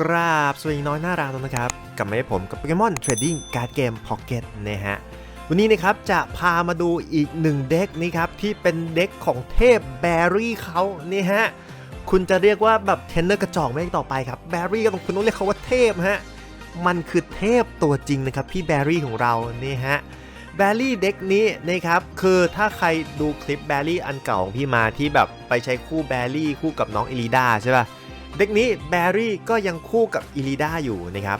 กราบสวัสดีน้อยน่ารักนนะครับ กลับมาให้ผมกับโปเกมอนเทรดดิ้งการ์ดเกมพ็อกเก็ตนะฮะ วันนี้นะครับจะพามาดูอีกหนึ่งเด็กนี่ครับ ที่เป็นเด็กของเทพแบรี่เขานี่ฮะ คุณจะเรียกว่าแบบเทรนเนอร์กระจอกไม่ต่อไปครับ แบรี่ก็ต้องคุณต้องเรียกเขาว่าเทพฮะ มันคือเทพตัวจริงนะครับ พี่แบรี่ของเรานี่ฮะแบรี่เด็กนี้นะครับคือถ้าใครดูคลิปแบรี่อันเก่าของพี่มาที่แบบไปใช้คู่แบรี่คู่กับน้องอิลิดาใช่ป่ะ เด็กนี้แบรี่ก็ยังคู่กับอิลิดาอยู่นะครับ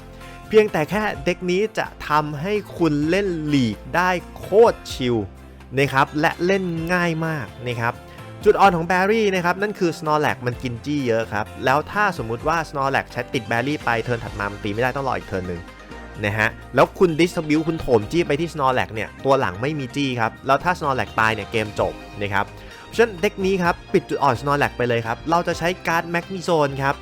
เพียงแต่แค่เด็กนี้จะทำให้คุณเล่นลีกได้โคตรชิลนะครับและเล่นง่ายมากนะครับจุดอ่อนของแบรี่นะครับนั่นคือ s n o r l a x มันกินจี้เยอะครับ แล้วถ้าสมมุติว่า s n o r l a x ใช้ติดแบรี่ไปเทิร์นถัดมามันตีไม่ได้ต้องรออีกเทิร์นหนึ่งนะฮะแล้วคุณดิสบิวคุณโถมจี้ไปที่ Snorlax เนี่ยตัวหลังไม่มีจี้ครับแล้วถ้า Snorlax ตายเนี่ยเกมจบนะครับ เพราะฉะนั้นเด็กนี้ครับปิดจุดอ่อน Snorlax ไปเลยครับ เราจะใช้การ์ดแมกนีโซนครับ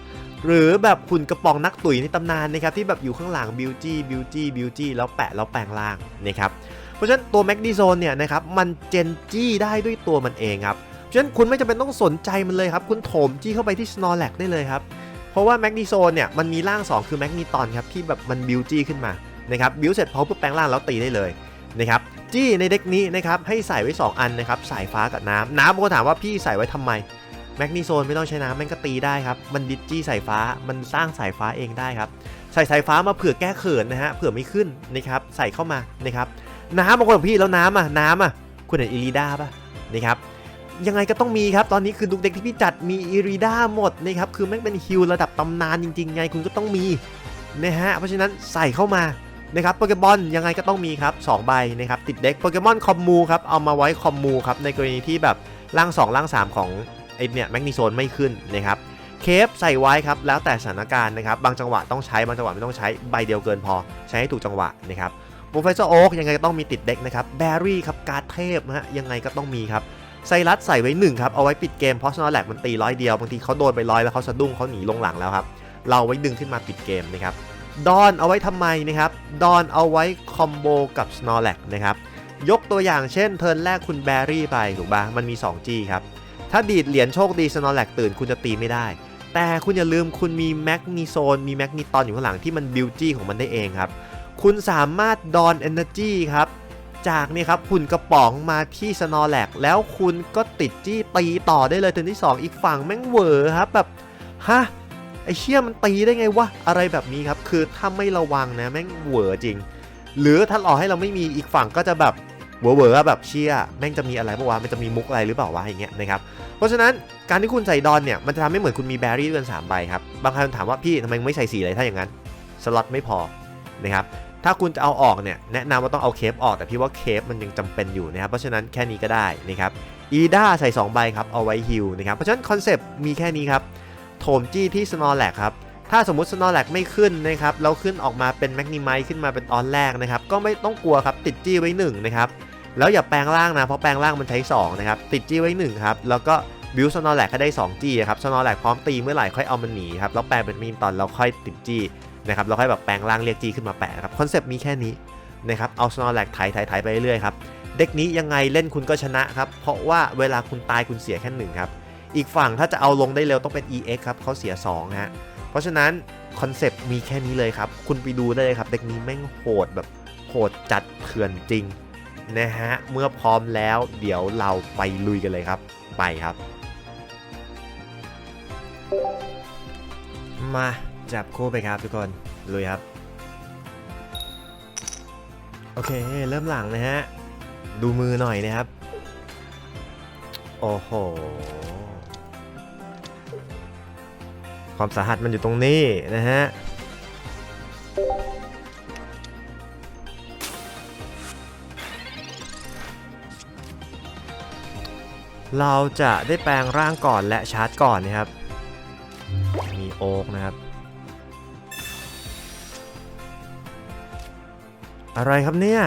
หรือแบบหุ่นกระป๋องนักตุ๋ยในตำนานนะครับที่แบบอยู่ข้างหลังบิวจี้บิวจี้บิวจี้แล้วแปะแล้วแปลงร่างนะครับเพราะฉะนั้นตัวแมกนีโซนเนี่ยนะครับมันเจนจี้ได้ด้วยตัวมันเองครับเพราะฉะนั้นคุณไม่จำเป็นต้องสนใจมันเลยครับคุณโถมจี้เข้าไปที่ Snorlax ได้เลยครับเพราะว่าแมกนีโซนเนี่ยมันมีร่าง 2 คือแมกนีตอนครับที่แบบมันบิวจี้ขึ้นมานะครับบิวเสร็จพอปุ๊บแปลงร่างแล้วตีได้เลยนะครับ จี้ในเด็กนี้นะครับให้ใส่ไว้ 2 อันนะครับสายฟ้ากับน้ำน้ำบางคนถามว่าพี่ใส่ไว้ทำไมแมกนีโซนไม่ต้องใช้น้ำมันก็ตีได้ครับ มันดิจี้สายฟ้ามันสร้างสายฟ้าเองได้ครับ ใส่สายฟ้ามาเผื่อแก้เขินนะฮะเผื่อไม่ขึ้นนะครับใส่เข้ามานะครับน้ำบางคนบอกพี่แล้วน้ำอะน้ำอะคุณเห็นอิริดาป่ะนะครับยังไงก็ต้องมีครับ ตอนนี้คือทุกเด็กที่พี่จัดมีอิริดาหมดนะครับคือแม่งเป็นฮิลระดับตำนานจริงๆไงคุณก็ต้องมีนะฮะเพราะฉะนั้นใส่เข้ามา นะครับโปเกมอนยังไงก็ต้องมีครับ2ใบนะครับติดเด็กโปเกมอนคอมมูครับเอามาไว้คอมมูครับในกรณีที่แบบร่าง 2 ร่าง 3 ของไอเนี่ยแมกนีโซนไม่ขึ้นนะครับเคฟใส่ไว้ครับแล้วแต่สถานการณ์นะครับบางจังหวะต้องใช้บางจังหวะไม่ต้องใช้ใบเดียวเกินพอ ใช้ให้ถูกจังหวะนะครับโปรเฟสเซอร์โอ๊กยังไงก็ต้องมีติดเด็กนะครับแบรี่ครับการเทพนะฮะยังไงก็ต้องมีครับไซรัสใส่ไว้หนึ่งครับเอาไว้ปิดเกมเพราะสโนแลกมันตีร้อยเดียวบางทีเขาโดนไปร้อยแล้วเขาสะดุ้งเขาหนีลงหลังแล้วครับเราไว้ดึงขึ้นมาปิดเกมนะครับ ดอนเอาไว้ทำไมนะครับ ดอนเอาไว้คอมโบกับ Snorlax นะครับ ยกตัวอย่างเช่นเทิร์นแรกคุณแบรี่ไปถูกปะมันมี 2G ครับ ถ้าดีดเหรียญโชคดี Snorlax ตื่นคุณจะตีไม่ได้ แต่คุณอย่าลืมคุณมีแมกนีโซนมีแมกนีตอนอยู่ข้างหลังที่มันบิวจี้ของมันได้เองครับ คุณสามารถดอน Energy ครับจากนี่ครับหุ่นกระป๋องมาที่ Snorlax แล้วคุณก็ติดจี้ตีต่อได้เลยเทิร์นที่ 2 อีกฝั่งแม่งเวอครับแบบฮะ ไอเชี่ยมันตีได้ไงวะอะไรแบบนี้ครับ คือถ้าไม่ระวังนะแม่งเหวอจริง หรือถ้าหลอกให้เราไม่มีอีกฝั่งก็จะแบบเหวอเวอแบบเชี่ยแม่งจะมีอะไรปะวะมันจะมีมุกอะไรหรือเปล่าวะอย่างเงี้ยนะครับเพราะฉะนั้นการที่คุณใส่ดอนเนี่ยมันจะทำให้เหมือนคุณมีแบรี่ด้วยกันสามใบครับบางคนถามว่าพี่ทำไมไม่ใส่สีอะไรถ้าอย่างนั้นสล็อตไม่พอนะครับถ้าคุณจะเอาออกเนี่ยแนะนำว่าต้องเอาเคปออกแต่พี่ว่าเคปมันยังจำเป็นอยู่นะครับเพราะฉะนั้นแค่นี้ก็ได้นะครับอีด้าใส่2ใบครับเอาไว้ฮิลนะครับเพราะฉะนั้นคอนเซปต์มีแค่นี้ครับ โถมจี้ที่ Snorlax ครับถ้าสมมุติ Snorlax ไม่ขึ้นนะครับแล้วขึ้นออกมาเป็น m a g n i m i ขึ้นมาเป็นตอนแรกนะครับก็ไม่ต้องกลัวครับติดจี้ไว้1นะครับแล้วอย่าแปลงร่างนะเพราะแปลงร่างมันใช้2นะครับติดจี้ไว้1ครับแล้วก็บิว Snorlax ให้ได้2จี้ครับ Snorlax พร้อมตีเมื่อไหร่ค่อยเอามันหนีครับแล้วแปลงเป็นมีมตอนแล้วค่อยติดจี้นะครับแล้วค่อยแบบแปลงร่างเรียกจี้ขึ้นมาแปะครับคอนเซปต์มีแค่นี้นะครับเอา Snorlax ไถไถไถไปเรื่อยๆครับเด็กนี้ยังไงเล่นคุณก็ชนะครับเพราะว่าเวลาคุณตายคุณเสียแค่หนึ่งครับ อีกฝั่งถ้าจะเอาลงได้เร็วต้องเป็น EX ครับเขาเสีย2ฮะเพราะฉะนั้นคอนเซปต์มีแค่นี้เลยครับ คุณไปดูได้เลยครับเด็กนี้แม่งโหดแบบโหดจัดเถื่อนจริงนะฮะเมื่อพร้อมแล้วเดี๋ยวเราไปลุยกันเลยครับ ไปครับ มาจับคู่ไปครับทุกคนลุยครับ โอเคเริ่มหลังนะฮะ ดูมือหน่อยนะครับ โอ้โห ความสาหัสมันอยู่ตรงนี้นะฮะเราจะได้แปลงร่างก่อนและชาร์จก่อนนะครับ มีโอ๊กนะครับ อะไรครับเนี่ย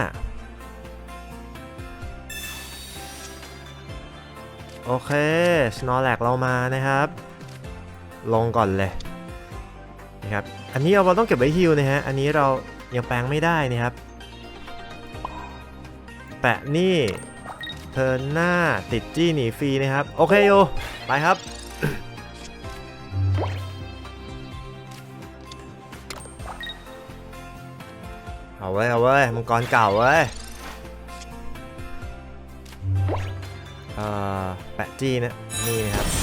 โอเค Snorlax เรามานะครับ ลงก่อนเลยนะครับ อันนี้เราต้องเก็บไว้ฮิวนะฮะ อันนี้เรายังแปลงไม่ได้นะครับ แปะนี่เธอหน้าติดจี้หนีฟรีนะครับ โอเคโยไปครับ เอาไว้เอาไว้มังกรเก่าไว้แปะจี้นะนี่นะครับ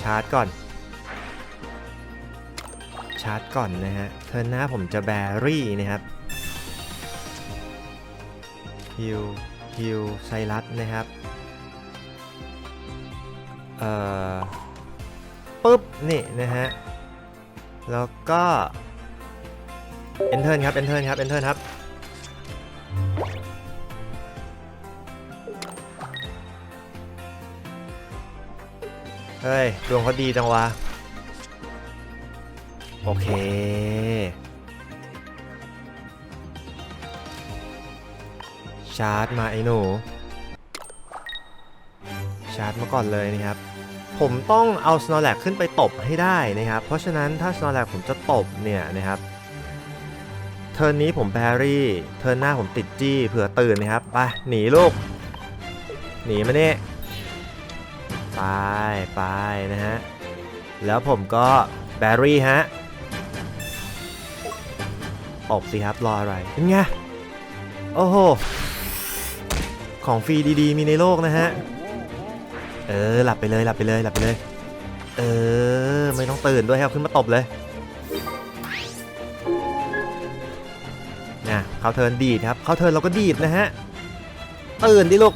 ชาร์จก่อน ชาร์จก่อนนะฮะ เทิร์นหน้าผมจะแบรี่นะครับฮิวฮิวไซรัสนะครับ เอ่อ ปุ๊บ นี่นะฮะ แล้วก็ enter ครับ enter ครับ enter ครับ เฮ้ย ดวงเขาดีจังวะ โอเค ชาร์จมาไอ้หนู ชาร์จมาก่อนเลยนะครับ ผมต้องเอา Snorlax ขึ้นไปตบให้ได้นะครับ เพราะฉะนั้นถ้า Snorlax ผมจะตบเนี่ยนะครับ เทิร์นนี้ผมแบรี่ เทิร์นหน้าผมติดจี้เผื่อตื่นนะครับ ไป หนีลูก หนีมาเนี่ย ไปไปนะฮะ แล้วผมก็แบรี่ฮะตบสิครับ รออะไร เป็นไง โอ้โห ของฟรีดีๆ มีในโลกนะฮะ เออ หลับไปเลยหลับไปเลยหลับไปเลย เออ ไม่ต้องตื่นด้วยครับขึ้นมาตบเลยนะเขาเทิร์นดีดครับ เขาเทิร์นเราก็ดีดนะฮะ ตื่นดิลูก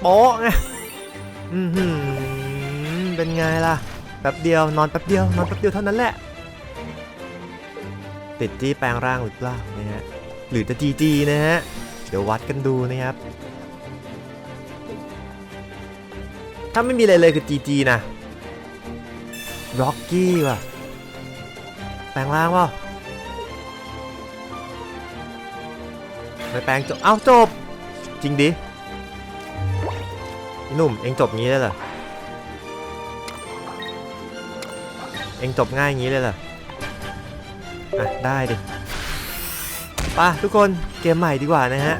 โป๊ะไง อือหือเป็นไงล่ะ แป๊บเดียวนอนแป๊บเดียวนอนแป๊บเดียวเท่านั้นแหละ ติดจี้แปลงร่างหรือเปล่านะฮะ หรือจะจีจีนะฮะ เดี๋ยววัดกันดูนะครับ ถ้าไม่มีอะไรเลยคือ GG นะร็อกกี้ว่ะ แปลงร่างว่ะไม่แปลงจบ เอ้าจบ จริงดิ หนุ่ม เองจบงี้เลยเหรอ เองจบง่ายงี้เลยเหรอ อะ ได้ดิไป่ะทุกคนเกมใหม่ดีกว่านะฮะ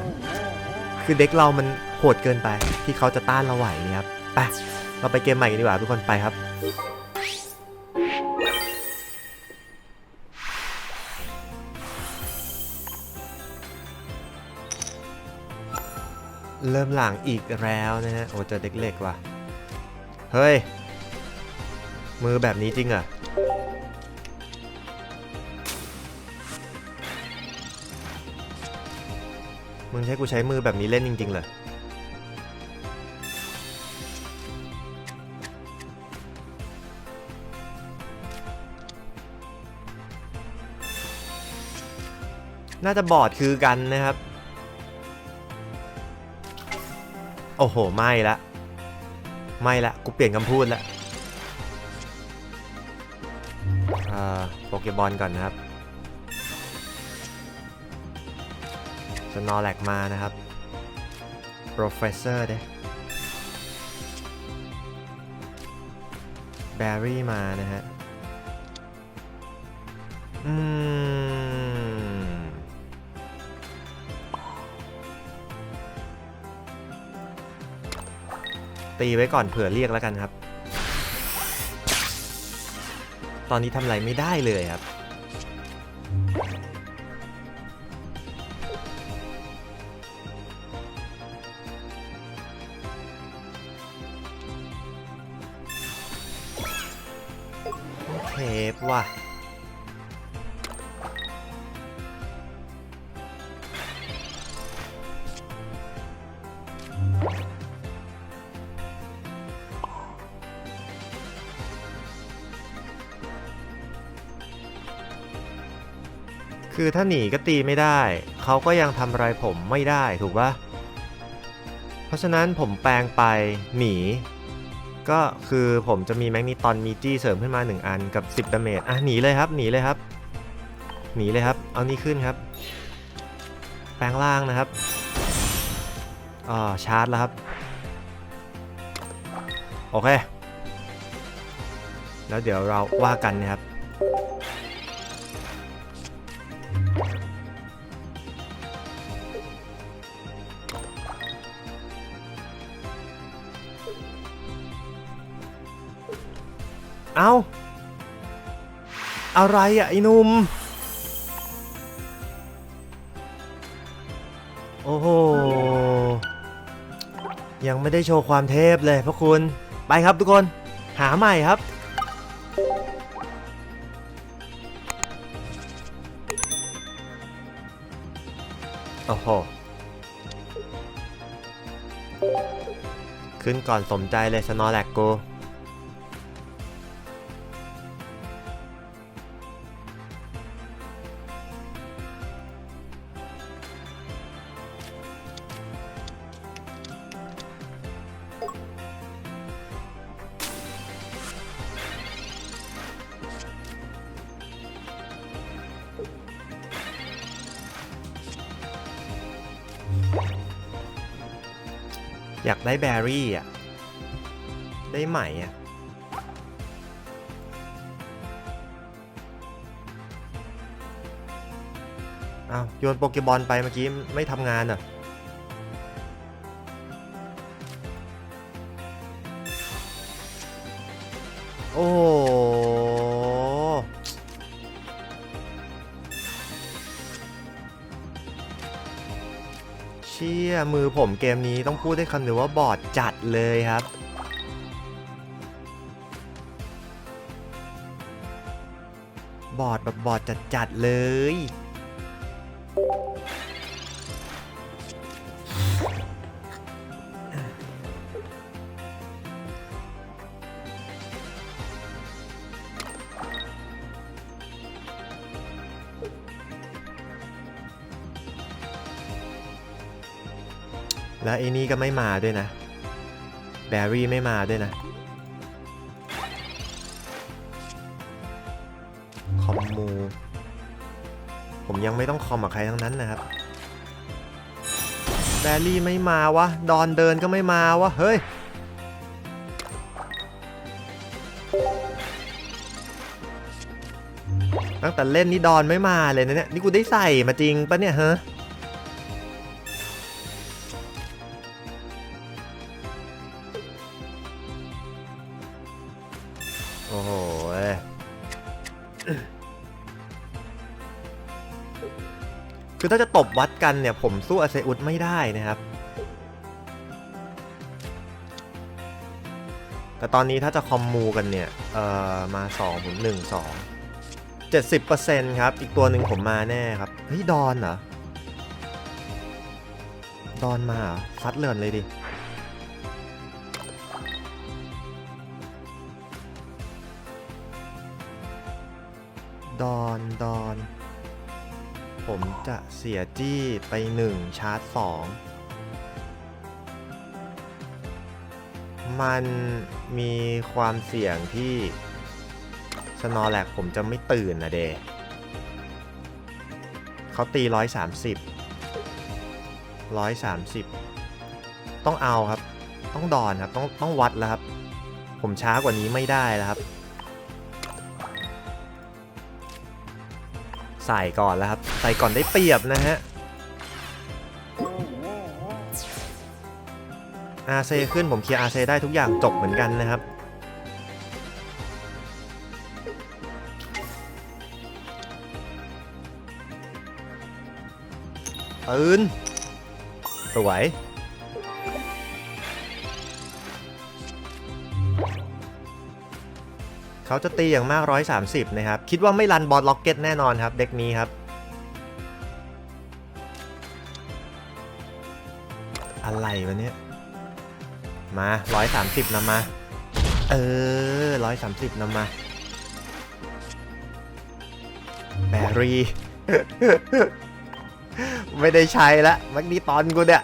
คือเด็กเรามันโหดเกินไปที่เขาจะต้านเราไหวนะครับ ไป เราไปเกมใหม่กันดีกว่าทุกคนไปครับ ริ่มหลังอีกแล้วนะฮะ โอ้เจอเด็กเล็กว่ะ เฮ้ย มือแบบนี้จริงเหรอมึงใช้กูใช้มือแบบนี้เล่นจริงๆเหรอน่าจะบอดคือกันนะครับ โอ้โห ไม่ละ ไม่ละ กูเปลี่ยนคำพูดละโปเกบอลก่อนนะครับสนอแลกมานะครับ Professor เด้แบรี่มานะฮะ อืม ตีไว้ก่อนเผื่อเรียกแล้วกันครับ ตอนนี้ทำอะไรไม่ได้เลยครับ เทปว่ะ คือถ้าหนีก็ตีไม่ได้ เขาก็ยังทำอะไรผมไม่ได้ถูกปะเพราะฉะนั้นผมแปลงไปหนี ก็คือผมจะมีแมกนีตอนมีจี้เสริมขึ้นมา 1 อันกับ 10ดาเมจอะหนีเลยครับหนีเลยครับ หนีเลยครับ เอานี่ขึ้นครับ แปลงล่างนะครับอ่าชาร์จแล้วครับ โอเค แล้วเดี๋ยวเราว่ากันนะครับ เอาอะไรอะไอ้หนุ่ม โอ้โห ยังไม่ได้โชว์ความเทพเลยพระคุณ ไปครับทุกคน หาใหม่ครับ โอ้โห ขึ้นก่อนสมใจเลยสนอแลกกู ได้แบรี่อะ ได้ไหมอะ อ้าว โยนโปเกบอลไปเมื่อกี้ไม่ทำงานอะ ชี่ยมือผมเกมนี้ต้องพูดได้คำเดียวว่าบอดจัดเลยครับบอดแบบบอดจัดๆเลย แล้วไอ้นี่ก็ไม่มาด้วยนะ แบรี่ไม่มาด้วยนะ คอมมู ผมยังไม่ต้องคอมกับใครทั้งนั้นนะครับ แบรี่ไม่มาวะ ดอนเดินก็ไม่มาวะ เฮ้ยตั้งแต่เล่นนี่ดอนไม่มาเลยนะเนี่ย นี่กูได้ใส่มาจริงปะเนี่ยเฮ คือถ้าจะตบวัดกันเนี่ย ผมสู้อาเซอุสไม่ได้นะครับ แต่ตอนนี้ถ้าจะคอมมูกันเนี่ย เอ่อ มา2ผม1 2 70%ครับ อีกตัวหนึ่งผมมาแน่ครับ เฮ้ย ดอนเหรอ ดอนมาซัดเลินเลยดิดอน ดอน ผมจะเสียจี้ไป 1 ชาร์จ 2 มันมีความเสี่ยงที่สนอแลกผมจะไม่ตื่นนะเดเขาตี 130 130 ต้องเอาครับ ต้องดอนครับ ต้องต้องวัดแล้วครับ ผมช้ากว่านี้ไม่ได้แล้วครับ ใส่ก่อนแล้วครับ ใส่ก่อนได้เปรียบนะฮะอาเซขึ้นผมเคลียร์อาเซได้ทุกอย่างจบเหมือนกันนะครับ ปืน สวย เขาจะตีอย่างมาก 130 นะครับ คิดว่าไม่รันบอลล็อกเก็ตแน่นอนครับ เด็กนี้ครับ อะไรวะเนี่ย มา 130นำมา เออ 130นำมา แบรี่ ไม่ได้ใช้ละแมกนีตอนกูเนี่ย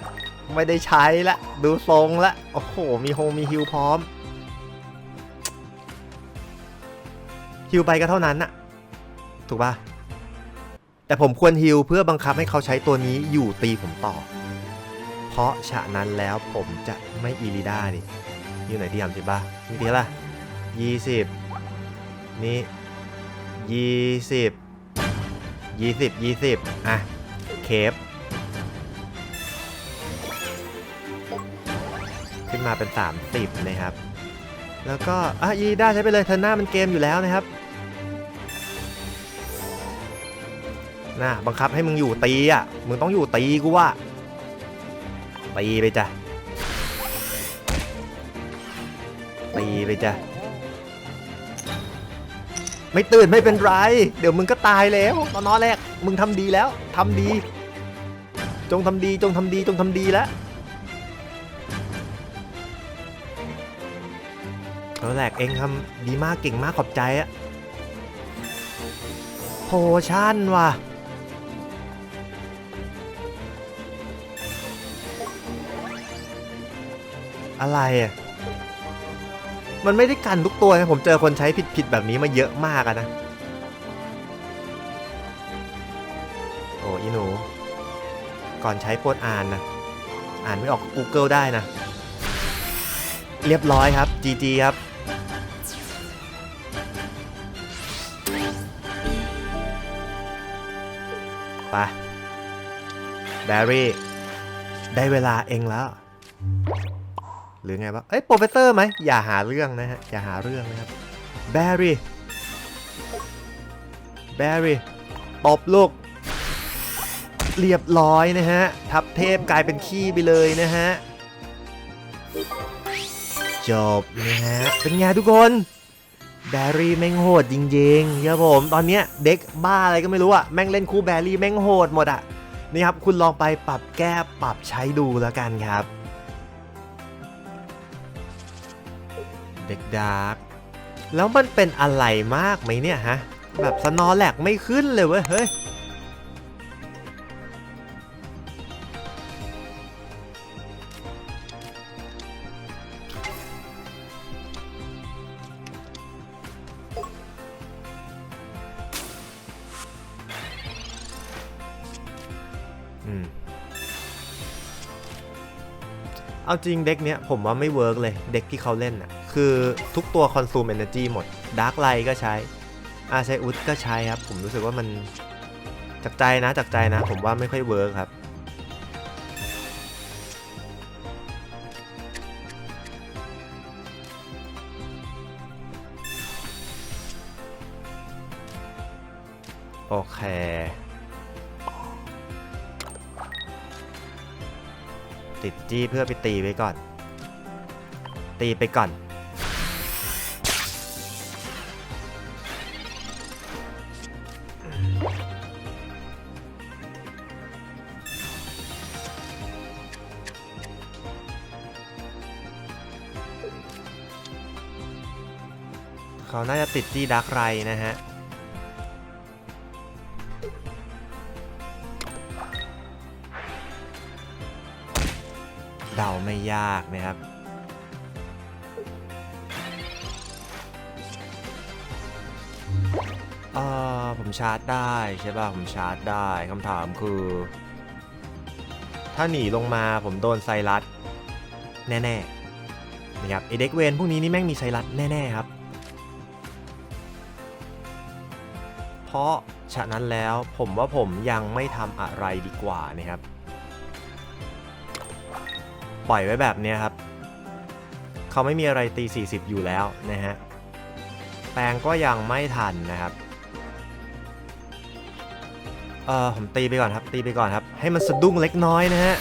ไม่ได้ใช้ละ ดูทรงละ โอ้โห มีโฮมมีฮิลพร้อม ฮิวไปก็เท่านั้นน่ะ ถูกปะแต่ผมควรฮิวเพื่อบังคับให้เขาใช้ตัวนี้อยู่ตีผมต่อ เพราะฉะนั้นแล้วผมจะไม่อีลิด้าดิอยู่ไหนที่ยำสิบ้านี่ทีละยี่สิบนี่ยี่สิบยี่สิบยี่สิบอะ เคฟขึ้นมาเป็น 30 นะครับ แล้วก็อะอีลิด้าใช้ไปเลยเทอร์หน้ามันเกมอยู่แล้วนะครับ นะบังคับให้มึงอยู่ตีอะ มึงต้องอยู่ตีกูว่าตีไปจ้ะตีไปจ้ะไม่ตื่นไม่เป็นไร เดี๋ยวมึงก็ตายแล้ว ตอนนอนแรก มึงทำดีแล้วทำดี จงทำดีจงทำดีจงทำดีแล้วตอนแรกเองทำดีมากเก่งมากขอบใจอะโพชั่นว่ะ อะไรอะมันไม่ได้กันทุกตัวนะผมเจอคนใช้ผิดๆแบบนี้มาเยอะมากอะนะ โอ้อีหนู ก่อนใช้โปรดอ่านนะ อ่านไม่ออก Google ได้นะ เรียบร้อยครับ GG ครับ ไปแบรี่ ได้เวลาเองแล้ว หรือไงวะเอ้ยโปรเฟสเซอร์ไหมอย่าหาเรื่องนะฮะอย่าหาเรื่องนะครับแบรี่แบรี่ตบลูกเรียบร้อยนะฮะ ทับเทพกลายเป็นขี้ไปเลยนะฮะ จบนะฮะ เป็นไงทุกคนแบรี่แม่งโหดจริงๆครับผมตอนเนี้ยเด็กบ้าอะไรก็ไม่รู้อะแม่งเล่นคู่แบรี่แม่งโหดหมดอะนี่ครับคุณลองไปปรับแก้ปรับใช้ดูแล้วกันครับ เด็กดาร์กแล้วมันเป็นอะไรมากไหมเนี่ยฮะ แบบสนอแหลกไม่ขึ้นเลยเว้ยเฮ้ยเอาจริงเด็กเนี้ยผมว่าไม่เวิร์กเลย เด็กที่เขาเล่นอะ คือทุกตัวคอนซูม energy หมดดาร์กไลก็ใช้อาใช้อุดก็ใช้ครับ ผมรู้สึกว่ามันจากใจนะจากใจนะ ผมว่าไม่ค่อยเวิร์กครับ โอเคติดจี้เพื่อไปตีไปก่อน ตีไปก่อน เขาน่าจะติดจี้ดักไรนะฮะ เดาไม่ยากนะครับ เอ่อผมชาร์จได้ใช่ป่ะ ผมชาร์จได้คำถามคือ ถ้าหนีลงมาผมโดนไซรัส แน่ ๆ นะครับไอเด็กเวนพวกนี้นี่แม่งมีไซรัสแน่ ๆ ครับ ราะฉะนั้นแล้วผมว่าผมยังไม่ทำอะไรดีกว่านะครับ ปล่อยไว้แบบนี้ครับ เขาไม่มีอะไรตี 40 อยู่แล้วนะฮะ แปลงก็ยังไม่ทันนะครับ เออผมตีไปก่อนครับ ตีไปก่อนครับ ให้มันสะดุ้งเล็กน้อยนะฮะ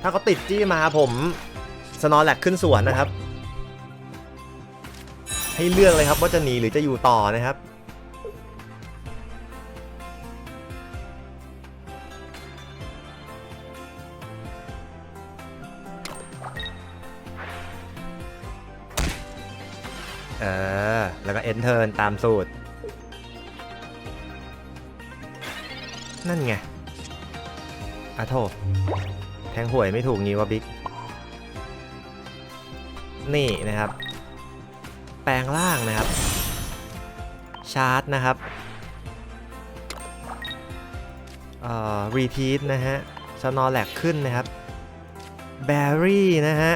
ถ้าเขาติดจี้มาผมสนอแลกขึ้นสวนนะครับ ให้เลือกเลยครับว่าจะหนีหรือจะอยู่ต่อนะครับเออ แล้วก็ enter ตามสูตร นั่นไงอะโทษแทงหวยไม่ถูกงี้วะบิ๊ก นี่นะครับ แปลงร่างนะครับ ชาร์จนะครับเอ่อรีพีทนะฮะสนอแลกขึ้นนะครับแบรี่นะฮะ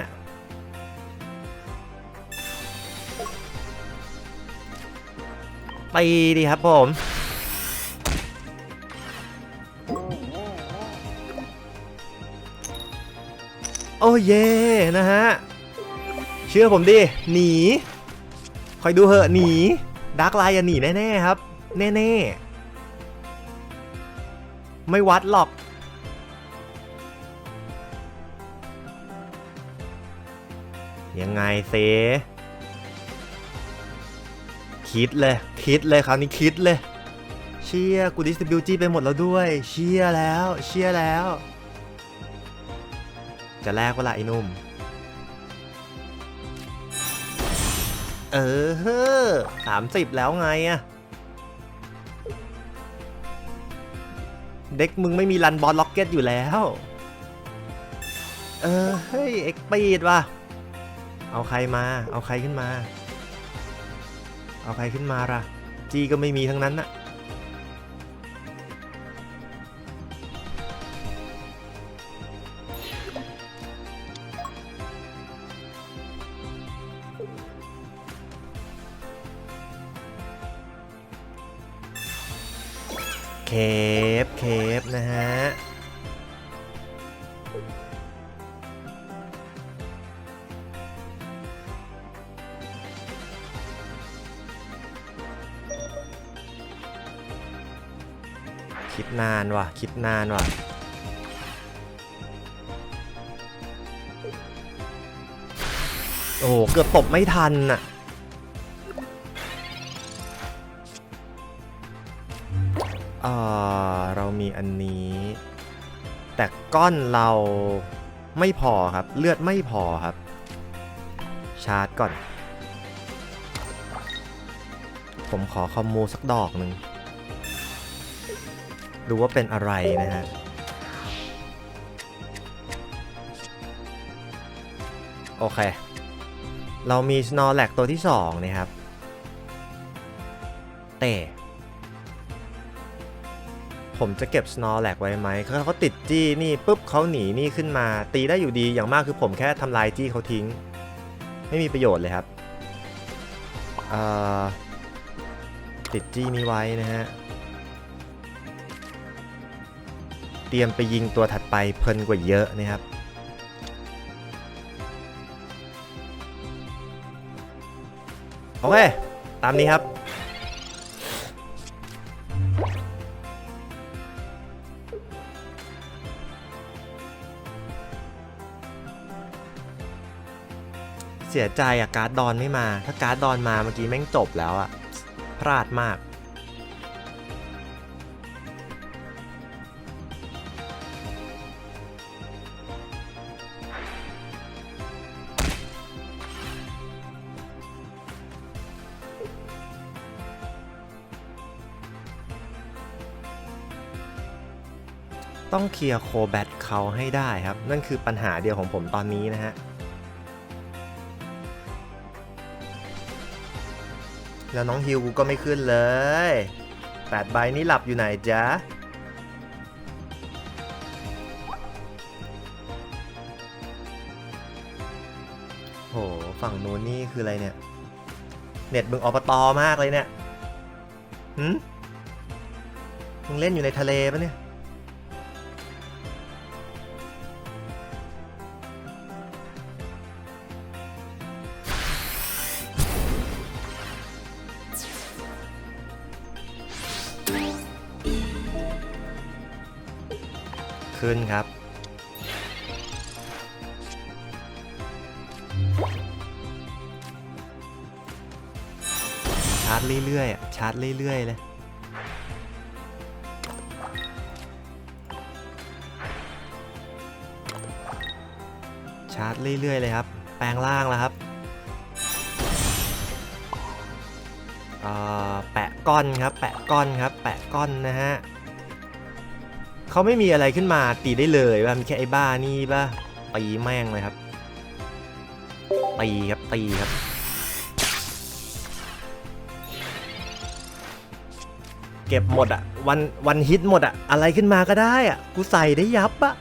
ตีดีครับผม โอ้เย่นะฮะ เชื่อผมดิ หนี คอยดูเหอะหนีดาร์กไลน์อย่าหนีแน่ๆครับ แน่ๆ ไม่วัดหรอก ยังไงเซคิดเลย คิดเลยคราวนี้คิดเลย เชียกูดิสติบิวจี้ไปหมดแล้วด้วย เชียแล้ว เชียแล้ว จะแลกเวลาไอ้นุ่ม เออเฮ้อสามสิบแล้วไงอะเด็กมึงไม่มีรันบอลล็อกเก็ตอยู่แล้ว เออเฮ้ยเอ็กปีดว่ะ เอาใครมา เอาใครขึ้นมา เอาใครขึ้นมาล่ะ จีก็ไม่มีทั้งนั้นนะ เคฟเคฟนะฮะคิดนานว่ะ คิดนานว่ะโอ้เกือบตบไม่ทันน่ะีอันนี้ แต่ก้อนเราไม่พอครับ เลือดไม่พอครับ ชาร์จก่อน ผมขอคอมมูสักดอกหนึ่ง ดูว่าเป็นอะไรนะฮะ โอเค เรามี s n o r l a c ตัวที่2นะครับ เต่ ผมจะเก็บ s n o r l a c ไว้ไหมเขาติดจี้นี่ปุ๊บเขาหนีนี่ขึ้นมา ตีได้อยู่ดีอย่างมากคือผมแค่ทำลายจี้เขาทิ้ง ไม่มีประโยชน์เลยครับติดจี้นี้ไว้นะฮะ เตรียมไปยิงตัวถัดไปเพลินกว่าเยอะนะครับโอเค ตามนี้ครับ เสียใจอะการ์ดดอนไม่มา ถ้าการ์ดดอนมาเมื่อกี้แม่งจบแล้วอะพลาดมาก ต้องเคลียร์โคแบทเขาให้ได้ครับ นั่นคือปัญหาเดียวของผมตอนนี้นะฮะ แล้วน้องฮิวกูก็ไม่ขึ้นเลยแปดใบนี้หลับอยู่ไหนจ๊ะโหฝั่งโน้นนี่คืออะไรเนี่ย เน็ตมึงอปตอมากเลยเนี่ยหืมมึงเล่นอยู่ในทะเลปะเนี่ย ขึ้นครับ ชาร์จเรื่อยๆชาร์จเรื่อยๆเลยชาร์จเรื่อยๆเลยครับ แปลงร่างแล้วครับแปะก้อนครับ แปะก้อนครับ แปะก้อนนะฮะ เขาไม่มีอะไรขึ้นมาตีได้เลยว่ามีแค่ไอ้บ้านี่ป่ะตีแม่งเลยครับตีครับตีครับเก็บหมดอะวันวันฮิตหมดอะอะไรขึ้นมาก็ได้อะกูใส่ได้ยับอะ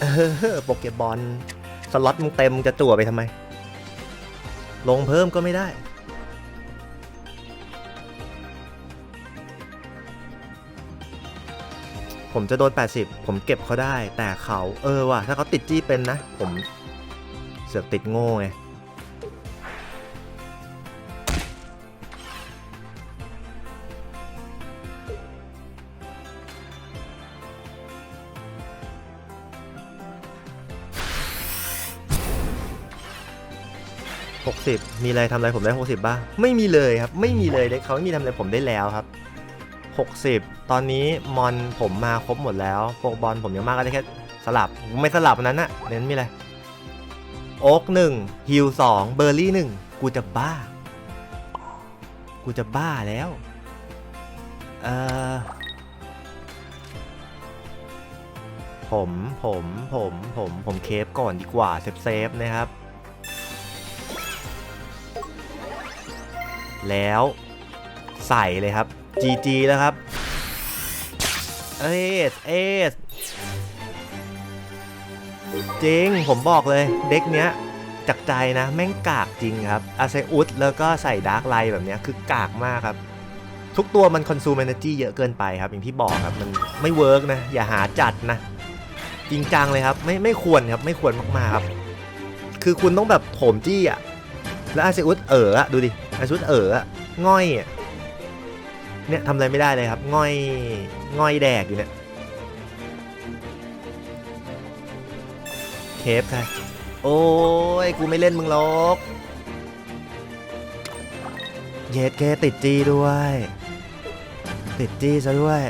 เออโปเกบอลสล็อตมึงเต็มมึงจะจั่วไปทำไม ลงเพิ่มก็ไม่ได้ ผมจะโดน 80 ผมเก็บเขาได้ แต่เขาเออว่ะ ถ้าเขาติดจี้เป็นนะ ผมเสือกติดโง่ไง60 มีอะไรทำอะไรผมได้ 60 บ้าง ไม่มีเลยครับ ไม่มีเลยเด็เขาไม่มีทำอะไรผมได้แล้วครับ 60 ตอนนี้มอนผมมาครบหมดแล้วโปกบอลผมยังมากก็ได้แค่สลับไม่สลับนั้นอะเน้นมีอะไรโอ๊กหนึ่งฮิลสองเบอร์รี่หนึ่งกูจะบ้า กูจะบ้าแล้ว เอ่อผมผมผมผมผมเคฟก่อนดีกว่าเซฟเซฟนะครับ แล้วใส่เลยครับ GG แล้วครับ เอสเอสจริง ผมบอกเลยเด็กเนี้ยจากใจนะ แม่งกากจริงครับ อาเซอุสแล้วก็ใส่ดาร์กไลท์แบบเนี้ยคือกากมากครับ ทุกตัวมันคอนซูม energy เยอะเกินไปครับ อย่างที่บอกครับ มันไม่เวิร์กนะ อย่าหาจัดนะ จริงจังเลยครับ ไม่ไม่ควรครับ ไม่ควรมาก ๆ ครับ คือคุณต้องแบบโถมจี้อะแล้วอาเซอุสเอ๋ออะดูดิอาเซอุสเอ๋ออะง่อยอะ เนี่ยทำอะไรไม่ได้เลยครับง่อยง่อยแดกอยู่เนี่ยเคฟค่ะโอ้ยกูไม่เล่นมึงหรอกเย็ดแกติดจีด้วย ติดจีซะด้วย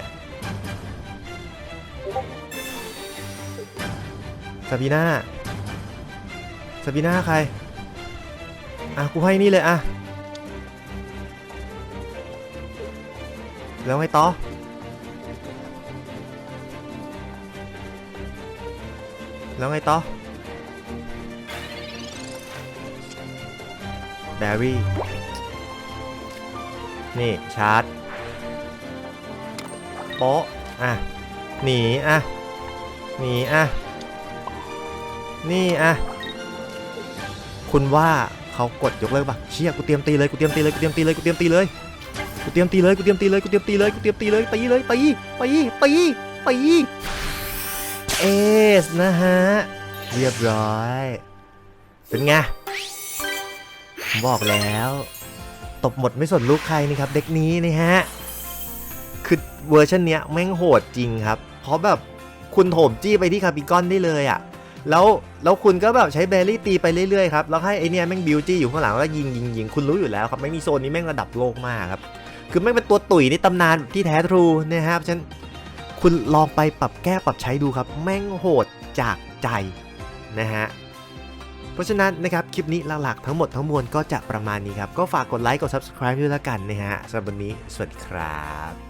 ซาบีน่าซาบีน่าใคร อะ กูให้นี่เลยอะ แล้วไงต่อ แล้วไงต่อแบรี่ นี่ชาร์จ โป๊ะ อะ หนี อะ หนี อะ นี่ อะ คุณว่าเขากดยกเลิกปะเชี่ย กูเตรียมตีเลย กูเตรียมตีเลย กูเตรียมตีเลย กูเตรียมตีเลย กูเตรียมตีเลยกูเตรียมตีเลยกูเตรียมตีเลยกูเตรียมตีเลยตีเลยตีตีตีตีเอสนะฮะเรียบร้อย เป็นไงผมบอกแล้ว ตบหมดไม่สนลูกใครนี่ครับเด็กนี้นี่ฮะคือเวอร์ชันเนี้ยแม่งโหดจริงครับ เพราะแบบคุณโถมจี้ไปที่คาปิกอนได้เลยอะ่ะแล้วแล้วคุณก็แบบใช้เบลลี่ตีไปเรื่อยๆครับ แล้วให้ไอเนี้ยแม่งบิวจี้อยู่ข้างหลังแล้วยิงยิงยิงคุณรู้อยู่แล้วครับ ไม่มีโซนนี้แม่งระดับโลกมากครับ คือไม่เป็นตัวตุ๋ยในตำนานที่แท้ทรูนะครับฉะนันคุณลองไปปรับแก้ปรับใช้ดูครับ แม่งโหดจากใจนะฮะเพราะฉะนั้นนะครับคลิปนี้หลักๆทั้งหมดทั้งมวลก็จะประมาณนี้ครับ ก็ฝากกดไลค์กด subscribe ด้วยละกันนะฮะสำหรับวันนี้สวัสดีครับ